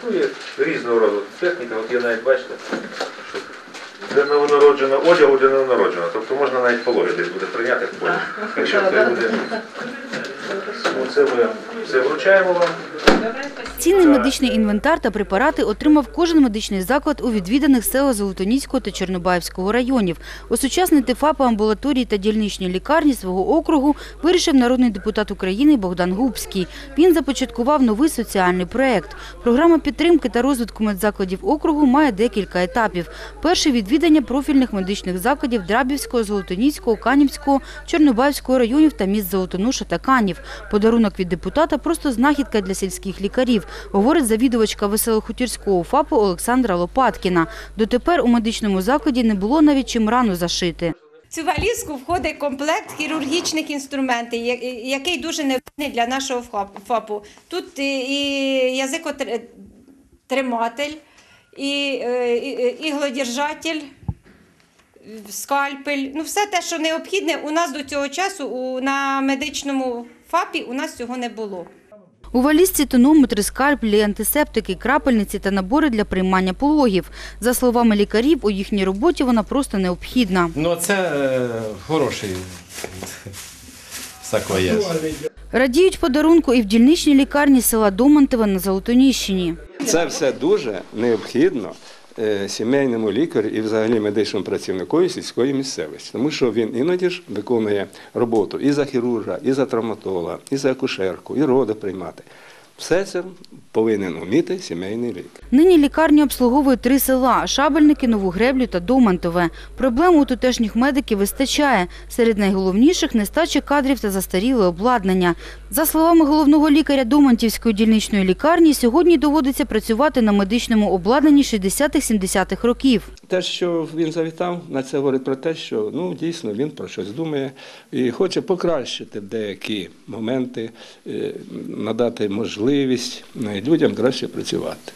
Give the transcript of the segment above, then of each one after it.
комплектує різного роду техніка. От я навіть бачите, що для новонародженого одягу для новонародженого. Тобто можна навіть пологи десь буде прийняти в полі. Якщо це буде. Це ми все вручаємо вам. Цінний медичний інвентар та препарати отримав кожен медичний заклад у відвіданих селах Золотоніського та Чорнобаївського районів. Осучаснити ФАПи, амбулаторії та дільничні лікарні свого округу вирішив народний депутат України Богдан Губський. Він започаткував новий соціальний проект. Програма підтримки та розвитку медзакладів округу має декілька етапів. Перше – відвідання профільних медичних закладів Драбівського, Золотоніського, Канівського, Чорнобаївського районів та міст Золотоноша та Канів. Подарунок від депутата – просто знахідка для сільських лікарів, говорить завідувачка Веселохутірського ФАПу Олександра Лопаткіна. Дотепер у медичному закладі не було навіть чим рану зашити. Цю валізку входить комплект хірургічних інструментів, який дуже необхідний для нашого ФАП- ФАПу. Тут і язикотриматель, і, е, і- іглодержатель, скальпель. Ну, все те, що необхідне, у нас до цього часу на медичному ФАПі у нас цього не було. У валізці тонометри, скальпелі, антисептики, крапельниці та набори для приймання пологів. За словами лікарів, у їхній роботі вона просто необхідна. Ну, це е, хороший саквояж. Радіють подарунку і в дільничній лікарні села Домантева на Золотоніщині. Це все дуже необхідно сімейному лікарю і взагалі медичному працівнику сільської місцевості, тому що він іноді ж виконує роботу і за хірурга, і за травматолога, і за акушерку, і роди приймати. Все це повинен вміти сімейний лікар. Нині лікарня обслуговує три села – Шабельники, Нову Греблю та Домантове. Проблем у тутешніх медиків вистачає. Серед найголовніших – нестача кадрів та застаріле обладнання. За словами головного лікаря Домантівської дільничної лікарні, сьогодні доводиться працювати на медичному обладнанні 60-70-х років. Те, що він завітав, на це говорить про те, що ну дійсно він про щось думає і хоче покращити деякі моменти, е, надати можливість е, людям краще працювати.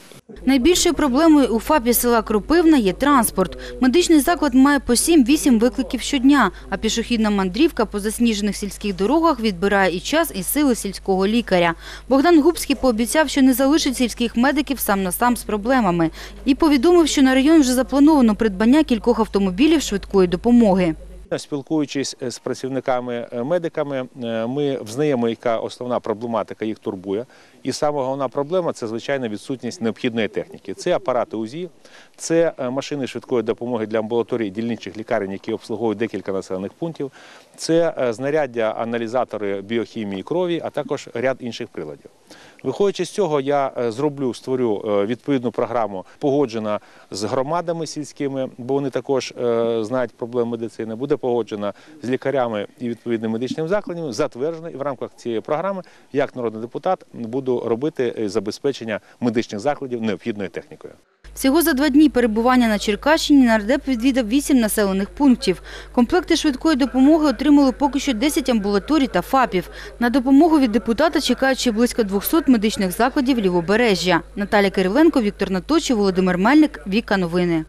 Найбільшою проблемою у ФАПі села Кропивна є транспорт. Медичний заклад має по 7-8 викликів щодня, а пішохідна мандрівка по засніжених сільських дорогах відбирає і час, і сили сільського лікаря. Богдан Губський пообіцяв, що не залишить сільських медиків сам на сам з проблемами. І повідомив, що на район вже заплановано придбання кількох автомобілів швидкої допомоги. Спілкуючись е, з працівниками е, е, ми взнаємо, яка основна проблематика їх турбує. І саме головна проблема це звичайно відсутність необхідної техніки. Це апарати УЗІ, це е, машини швидкої допомоги для амбулаторій дільничих лікарень, які обслуговують декілька населених пунктів. Це е, знаряддя, аналізатори біохімії крові, а також ряд інших приладів. Виходячи з цього, я е, зроблю, створю е, відповідну програму, погоджена з громадами сільськими, бо вони також е, знають проблеми медицини. Буде погоджена з лікарями і відповідним медичним закладом, затверджена. І в рамках цієї програми, як народний депутат, буду робити забезпечення медичних закладів необхідною технікою. Всього за два дні перебування на Черкащині нардеп відвідав вісім населених пунктів. Комплекти швидкої допомоги отримали поки що 10 амбулаторій та ФАПів. На допомогу від депутата чекають ще близько 200 медичних закладів Лівобережжя. Наталя Кириленко, Віктор Наточі, Володимир Мельник, Віка Новини.